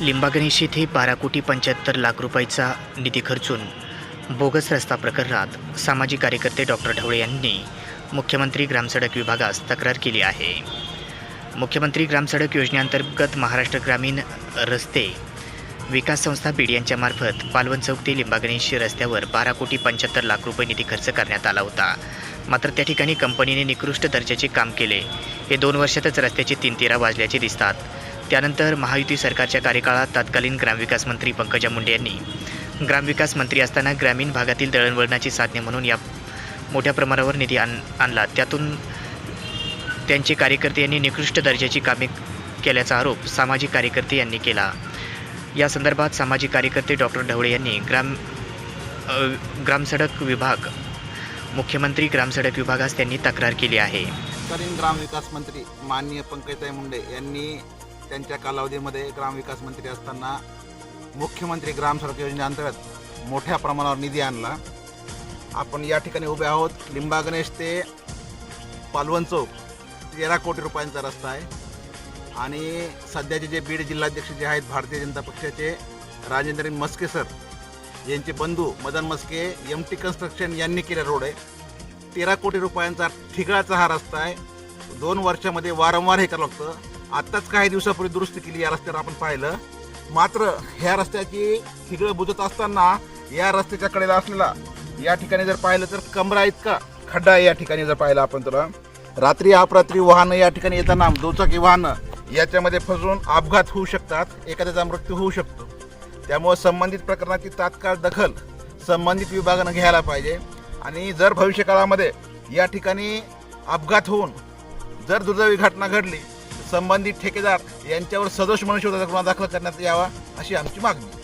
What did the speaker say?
लिंबागणेश येथे बारा कोटी पंच्याहत्तर लाख रुपयाचा निधी खर्चून बोगस रस्ता प्रकरणात सामाजिक कार्यकर्ते डॉक्टर ढवळे यांनी मुख्यमंत्री ग्रामसडक विभागास तक्रार केली आहे. मुख्यमंत्री ग्रामसडक योजनेअंतर्गत महाराष्ट्र ग्रामीण रस्ते विकास संस्था बीड यांच्यामार्फत पालवण चौक ते लिंबागणेश रस्त्यावर बारा कोटी पंच्याहत्तर लाख रुपये निधी खर्च करण्यात आला होता. मात्र त्या ठिकाणी कंपनीने निकृष्ट दर्जाचे काम केले. हे दोन वर्षातच रस्त्याचे तीन तेरा वाजल्याचे दिसतात. त्यानंतर महायुती सरकारच्या कार्यकाळात तत्कालीन ग्रामविकास मंत्री पंकजा मुंडे यांनी ग्रामविकास मंत्री असताना ग्रामीण भागातील दळणवळणाची साधने म्हणून या मोठ्या प्रमाणावर निधी आण आणला. त्यातून त्यांचे कार्यकर्ते यांनी निकृष्ट दर्जाची कामे केल्याचा आरोप सामाजिक कार्यकर्ते यांनी केला. या संदर्भात सामाजिक कार्यकर्ते डॉक्टर ढवळे यांनी ग्राम ग्रामसडक विभाग मुख्यमंत्री ग्रामसडक विभागास त्यांनी तक्रार केली आहे. तत्कालीन ग्रामविकास मंत्री माननीय पंकजताई मुंडे यांनी त्यांच्या कालावधीमध्ये ग्रामविकास मंत्री असताना मुख्यमंत्री ग्राम सडक योजनेअंतर्गत मोठ्या प्रमाणावर निधी आणला. आपण या ठिकाणी उभे आहोत. लिंबा गणेश ते पालवण चौक तेरा कोटी रुपयांचा रस्ता आहे. आणि सध्याचे जे बीड जिल्हाध्यक्ष जे आहेत भारतीय जनता पक्षाचे राजेंद्र मस्के सर यांचे बंधू Madan Maske M T construction यांनी केला रोड आहे. तेरा कोटी रुपयांचा ठिगळाचा हा रस्ता आहे. दोन वर्षामध्ये वारंवार हे करावं लागतं. आत्ताच काही दिवसापूर्वी दुरुस्ती केली या रस्त्यावर आपण पाहिलं. मात्र ह्या रस्त्याची ठिगळं बुजत असताना या रस्त्याच्या कडेला असलेला या ठिकाणी जर पाहिलं तर कमरा इतका खड्डा आहे या ठिकाणी जर पाहिलं आपण तर. रात्री अपरात्री वाहनं या ठिकाणी येताना दुचाकी वाहनं याच्यामध्ये फसवून अपघात होऊ शकतात एखाद्याचा मृत्यू होऊ शकतो. त्यामुळे संबंधित प्रकरणाची तात्काळ दखल संबंधित विभागानं घ्यायला पाहिजे. आणि जर भविष्यकाळामध्ये या ठिकाणी अपघात होऊन जर दुर्दैवी घटना घडली संबंधित ठेकेदार यांच्यावर सदोष मनुष्यवधाचा गुन्हा दाखल करण्यात यावा अशी आमची मागणी.